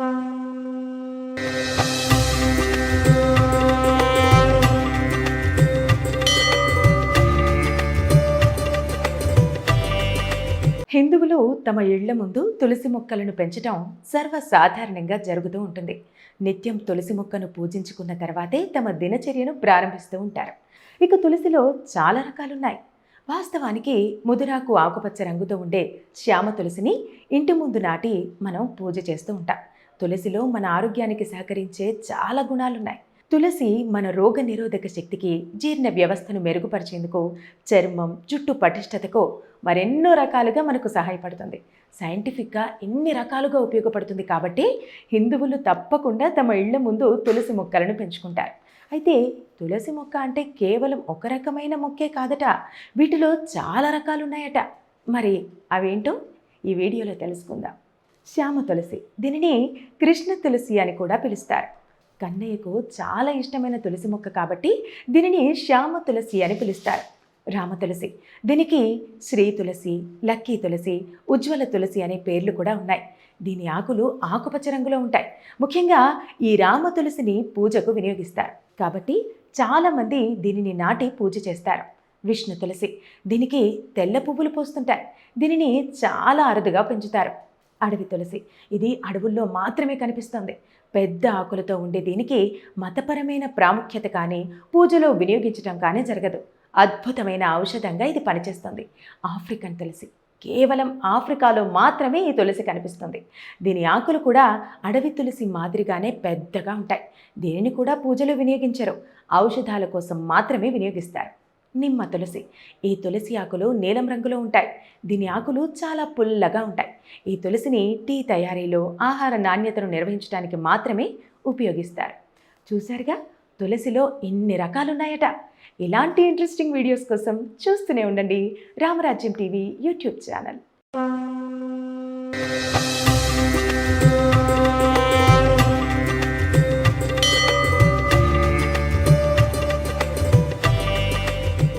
హిందువులు తమ ఇళ్ళ ముందు తులసి మొక్కలను పెంచడం సర్వసాధారణంగా జరుగుతూ ఉంటుంది. నిత్యం తులసి మొక్కను పూజించుకున్న తర్వాతే తమ దినచర్యను ప్రారంభిస్తూ ఉంటారు. ఇక తులసిలో చాలా రకాలున్నాయి. వాస్తవానికి ముదురాకు ఆకుపచ్చ రంగుతో ఉండే శ్యామ తులసిని ఇంటి ముందు నాటి మనం పూజ చేస్తూ ఉంటాం. తులసిలో మన ఆరోగ్యానికి సహకరించే చాలా గుణాలున్నాయి. తులసి మన రోగ నిరోధక శక్తికి జీర్ణ వ్యవస్థను మెరుగుపరిచేందుకు చర్మం జుట్టు పటిష్టతకు మరెన్నో రకాలుగా మనకు సహాయపడుతుంది. సైంటిఫిక్గా ఎన్ని రకాలుగా ఉపయోగపడుతుంది కాబట్టి హిందువులు తప్పకుండా తమ ఇళ్ళ ముందు తులసి మొక్కలను పెంచుకుంటారు. అయితే తులసి మొక్క అంటే కేవలం ఒక రకమైన మొక్కే కాదట వీటిలో చాలా రకాలు ఉన్నాయట మరి అవేంటో ఈ వీడియోలో తెలుసుకుందాం. శ్యామ తులసి. దీనిని కృష్ణ తులసి అని కూడా పిలుస్తారు. కన్నయ్యకు చాలా ఇష్టమైన తులసి మొక్క కాబట్టి దీనిని శ్యామ తులసి అని పిలుస్తారు. రామ తులసి. దీనికి శ్రీ తులసి లక్కీ తులసి ఉజ్వల తులసి అనే పేర్లు కూడా ఉన్నాయి. దీని ఆకులు ఆకుపచ్చ రంగులో ఉంటాయి. ముఖ్యంగా ఈ రామ తులసిని పూజకు వినియోగిస్తారు. కాబట్టి చాలామంది దీనిని నాటి పూజ చేస్తారు. విష్ణు తులసి. దీనికి తెల్ల పువ్వులు పోస్తుంటాయి. దీనిని చాలా అరుదుగా పెంచుతారు. అడవి తులసి. ఇది అడవుల్లో మాత్రమే కనిపిస్తుంది. పెద్ద ఆకులతో ఉండే దీనికి మతపరమైన ప్రాముఖ్యత కానీ పూజలో వినియోగించడం కానీ జరగదు. అద్భుతమైన ఔషధంగా ఇది పనిచేస్తుంది. ఆఫ్రికన్ తులసి. కేవలం ఆఫ్రికాలో మాత్రమే ఈ తులసి కనిపిస్తుంది. దీని ఆకులు కూడా అడవి తులసి మాదిరిగానే పెద్దగా ఉంటాయి. దీనిని కూడా పూజలో వినియోగించరు. ఔషధాల కోసం మాత్రమే వినియోగిస్తారు. నిమ్మ తులసి. ఈ తులసి ఆకులు నీలం రంగులో ఉంటాయి. దీని ఆకులు చాలా పుల్లగా ఉంటాయి. ఈ తులసిని టీ తయారీలో ఆహార నాణ్యతను నిర్వహించడానికి మాత్రమే ఉపయోగిస్తారు. చూశారుగా? తులసిలో ఎన్ని రకాలున్నాయట? ఇలాంటి ఇంట్రెస్టింగ్ వీడియోస్ కోసం చూస్తూనే ఉండండి. రామరాజ్యం టీవీ యూట్యూబ్ ఛానల్.